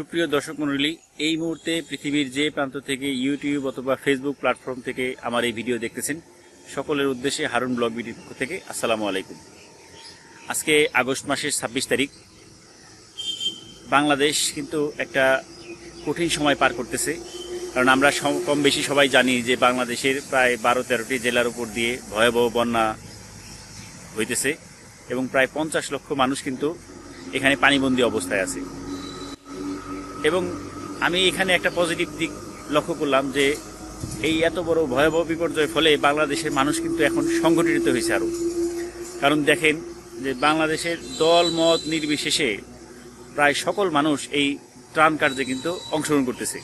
সুপ্রিয় দর্শক মণ্ডলী, এই মুহূর্তে পৃথিবীর যে প্রান্ত থেকে ইউটিউব অথবা ফেসবুক প্ল্যাটফর্ম থেকে আমার এই ভিডিও দেখতেছেন, সকলের উদ্দেশ্যে হারুন ব্লগ ভিডিওর পক্ষ থেকে আসসালামু আলাইকুম। আজকে আগস্ট মাসের ছাব্বিশ তারিখ। বাংলাদেশ কিন্তু একটা কঠিন সময় পার করতেছে, কারণ আমরা কম বেশি সবাই জানি যে বাংলাদেশের প্রায় বারো তেরোটি জেলার উপর দিয়ে ভয়াবহ বন্যা হইতেছে এবং প্রায় পঞ্চাশ লক্ষ মানুষ কিন্তু এখানে পানিবন্দী অবস্থায় আছে। এবং আমি এখানে একটা পজিটিভ দিক লক্ষ্য করলাম যে এই এত বড় ভয়াবহ বিপর্যয়ের ফলে বাংলাদেশের মানুষ কিন্তু এখন সংগঠিত হয়েছে আরও। কারণ দেখেন যে বাংলাদেশের দল, মত নির্বিশেষে প্রায় সকল মানুষ এই ত্রাণ কার্যে কিন্তু অংশগ্রহণ করতেছে।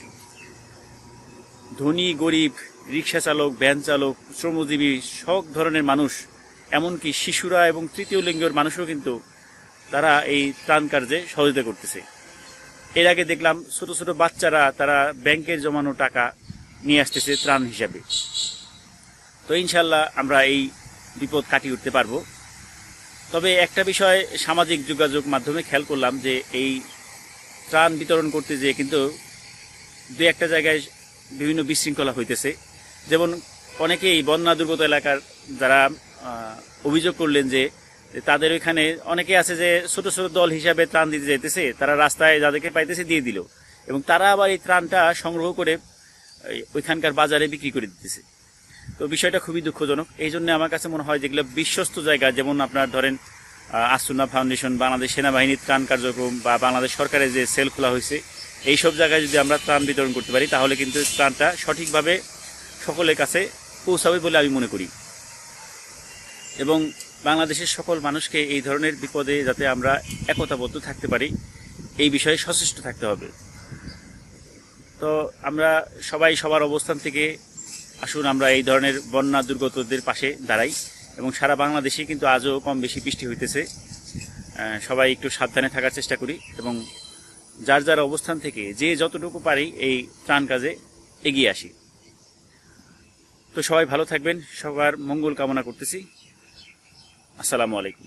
ধনী, গরিব রিক্সা চালক, ভ্যান চালক, শ্রমজীবী, সব ধরনের মানুষ, এমনকি শিশুরা এবং তৃতীয় লিঙ্গের মানুষও কিন্তু তারা এই ত্রাণ কার্যে সহযোগিতা করতেছে। এর আগে দেখলাম ছোট ছোট বাচ্চারা তারা ব্যাংকের জমানো টাকা নিয়ে আসতেছে ত্রাণ হিসাবে। তো ইনশাল্লাহ আমরা এই বিপদ কাটিয়ে উঠতে পারব। তবে একটা বিষয় সামাজিক যোগাযোগ মাধ্যমে খেয়াল করলাম যে এই ত্রাণ বিতরণ করতে যেয়ে কিন্তু দু একটা জায়গায় বিভিন্ন বিশৃঙ্খলা হইতেছে। যেমন অনেকেই বন্যা দুর্গত এলাকার যারা অভিযোগ করলেন যে তাদের ওইখানে অনেকে আছে যে ছোট ছোট দল হিসাবে ত্রাণ দিতে যাইতেছে তারা রাস্তায় যাদেরকে পাইতেছে দিয়ে দিল। এবং তারা আবার এই ত্রাণটা সংগ্রহ করে ওইখানকার বাজারে বিক্রি করে দিতেছে। তো বিষয়টা খুবই দুঃখজনক। এই জন্য আমার কাছে মনে হয় যেগুলো বিশ্বস্ত জায়গা যেমন আপনার ধরেন আহ, আসুনা ফাউন্ডেশন বাংলাদেশ সেনাবাহিনীর ত্রাণ কার্যক্রম বা বাংলাদেশ সরকারের যে সেল খোলা হয়েছে এই সব জায়গায় যদি আমরা ত্রাণ বিতরণ করতে পারি তাহলে কিন্তু ত্রাণটা সঠিকভাবে সকলের কাছে পৌঁছাবে বলে আমি মনে করি। এবং বাংলাদেশের সকল মানুষকে এই ধরনের বিপদে যাতে আমরা একতাবদ্ধ থাকতে পারি, এই বিষয়ে সচেষ্ট থাকতে হবে। তো আমরা সবাই সবার অবস্থান থেকে আসুন, আমরা এই ধরনের বন্যা দুর্গতদের পাশে দাঁড়াই এবং সারা বাংলাদেশে কিন্তু আজও কম বেশি বৃষ্টি হইতেছে। সবাই একটু সাবধানে থাকার চেষ্টা করি এবং যার যার অবস্থান থেকে যে যতটুকু পারি এই ত্রাণ কাজে এগিয়ে আসি। তো সবাই ভালো থাকবেন, সবার মঙ্গল কামনা করতেছি। আসসালামু আলাইকুম।